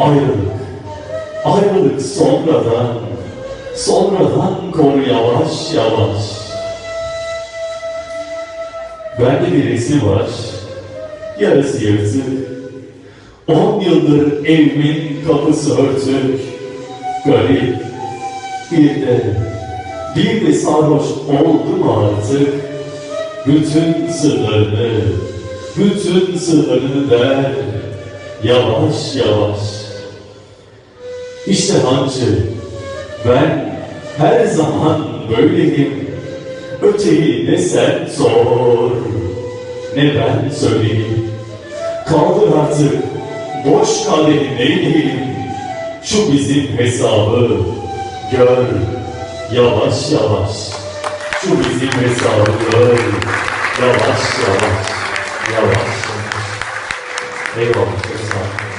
Ayrılık, ayrılık sonradan, sonradan konu yavaş yavaş. Bende bir resim var, yarısı yırtık. On yıldır evimin kapısı örtük. Garip, bir de, bir de sarhoş oldum artık. Bütün sırlarını, bütün sırlarını der, yavaş yavaş. İşte hancı, ben her zaman böyleyim. Öteyi ne sen sor, ne ben söyleyeyim. Kaldır artık boş kadehin eğileyim. Şu bizim hesabı gör yavaş yavaş. Şu bizim hesabı gör yavaş yavaş. Yavaş yavaş. Eyvallah.